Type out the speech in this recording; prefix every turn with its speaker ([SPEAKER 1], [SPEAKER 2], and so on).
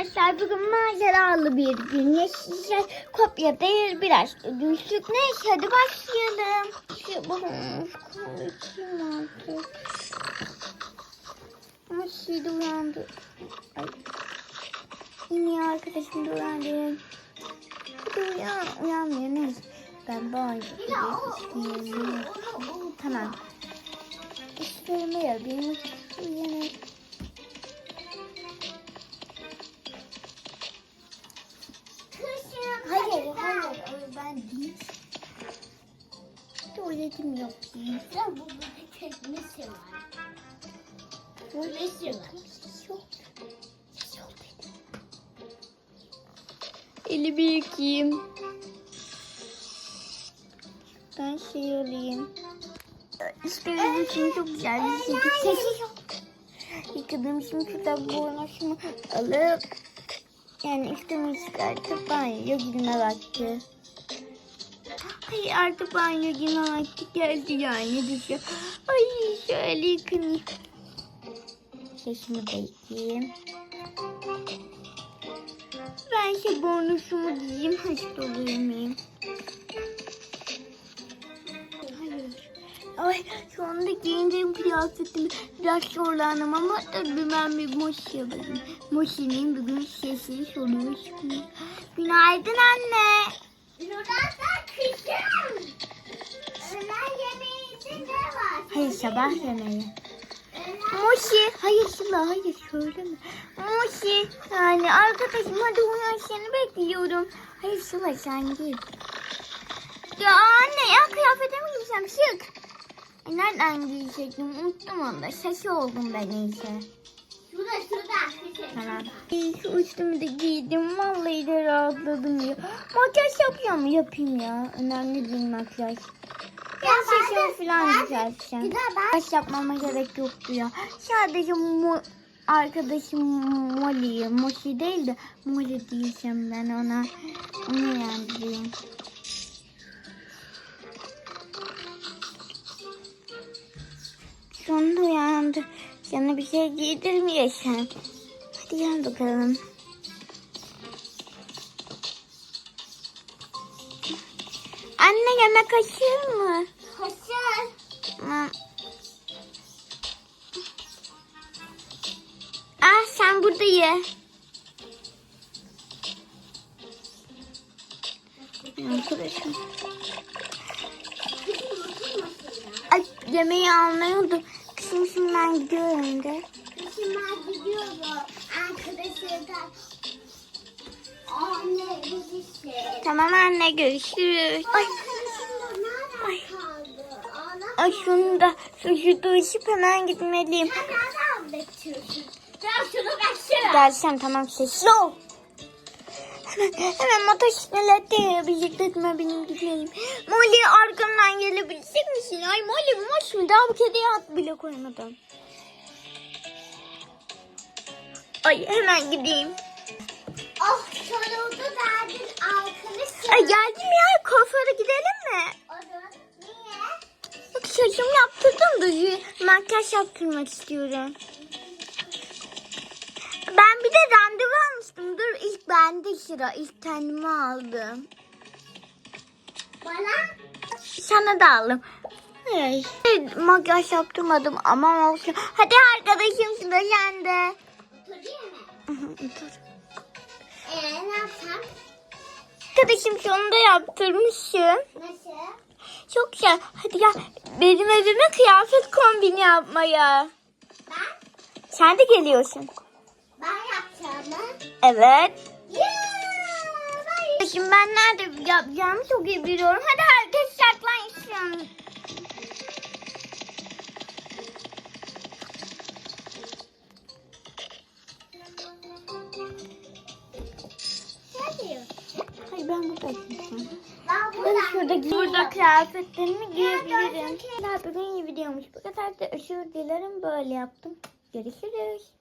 [SPEAKER 1] arkadaşlar bugün maceralı bir gün yaşayacağız. Kopya değil biraz ödülsüz. Neyse hadi başlayalım. Kim artık? Ama şimdi uyandı. Ay. Yine arkadaşım da uyandı. Uyan. Uyanmıyor neyse. Ben bağırdım. Tamam. İşlerimi yapayım. Tuvaletim yok değil.
[SPEAKER 2] Ya bu burada teknesi var. Nesi var?
[SPEAKER 1] Yok. Yok. Elimi yıkayayım. Ben şey alayım. İşte benim için çok güzel bir şey. Sesi yok. Yıkadığım şimdi şurada bornoşumu alıp yani üstümü çıkartıp banyoya girme vakti. Ay artık banyo girme vakti geldi yani düşüyor. Ay şöyle yıkanayım. Saçımı da yıkayayım. Ben şu bornoşumu diyeyim hasta olur? Hayır. Ay şu anda giyindiğim kıyafetimi biraz zorlandım ama tabii ben bir moş yapayım. Moşinin bugün sesi çıkıyor. Günaydın anne. Hayır sabah yemeği. Moşi. Hayır Sıla hayır söyleme. Moşi. Yani arkadaşım hadi uyan seni bekliyorum. Hayır Sıla sen git. Ya anne ya kıyafetimi giysem şık. Ay, nereden giyecektim unuttum onu da. Şaşı oldum ben iyice.
[SPEAKER 2] şurada şurada.
[SPEAKER 1] Tamam. Şu üstümü de giydim. Vallahi de rahatladım ya. Makyaj yapıyor mu? Yapayım ya. Önemli değil makyaj. Ben saçımı falan düzelteceğim. Makyaj yapmama gerek yoktu ya. Sadece mo arkadaşım Molly'yi, Moshi değil de Molly diyeceğim ben ona. Onu yendireyim. Sonunda uyandı. Sana bir şey giydirmeyeceğim. Gel bakalım. Anne yemek mu?
[SPEAKER 2] Hasan.
[SPEAKER 1] Tamam. Ah sen burada ye. Arkadaşım. Ay yemeği almıyordu. Kızım şimdi ben gidiyorum de.
[SPEAKER 2] Gidiyorum. Arkadaşlardan. Anne.
[SPEAKER 1] Tamam anne görüşürüz. Ay?
[SPEAKER 2] Ağlama.
[SPEAKER 1] ay şunu da suyu duyuşup hemen gitmeliyim.
[SPEAKER 2] Sen nereden bekliyorsun? Ben şunu bekliyorum.
[SPEAKER 1] Gelsem tamam sessiz ol. Hemen, hemen motosikletle bisikletime binip gidelim. Molly arkamdan gelebilecek misin? Ay Molly bu maç mı? Daha bu kediye at bile koymadım. Ay hemen gideyim.
[SPEAKER 2] Oh soruldu derdin arkadaşım.
[SPEAKER 1] Ay geldim ya kuaföre gidelim mi?
[SPEAKER 2] Olur. Niye?
[SPEAKER 1] Bak saçımı yaptırdım da makyaj yaptırmak istiyorum. Ben bir de randevu almıştım. Dur ilk bende sıra. İlk kendime aldım.
[SPEAKER 2] Bana
[SPEAKER 1] Sana da aldım. Ay. Makyaj yaptırmadım ama olsun. Hadi arkadaşım sıra sende. Dur.
[SPEAKER 2] Ee ne yapsam?
[SPEAKER 1] Arkadaşım şunu da yaptırmışım.
[SPEAKER 2] Nasıl?
[SPEAKER 1] Çok güzel. Hadi gel benim evime kıyafet kombini yapmaya.
[SPEAKER 2] Ben?
[SPEAKER 1] Sen de geliyorsun.
[SPEAKER 2] Ben yapacağım mı?
[SPEAKER 1] Evet.
[SPEAKER 2] Yeah,
[SPEAKER 1] Şimdi ben nerede yapacağımı çok iyi biliyorum. Hadi herkes saklansın. Ben şurada, burada kıyafetlerimi giyebilirim. bugün iyi videomuş. Bu kadar da özür dilerim. Böyle yaptım. Görüşürüz.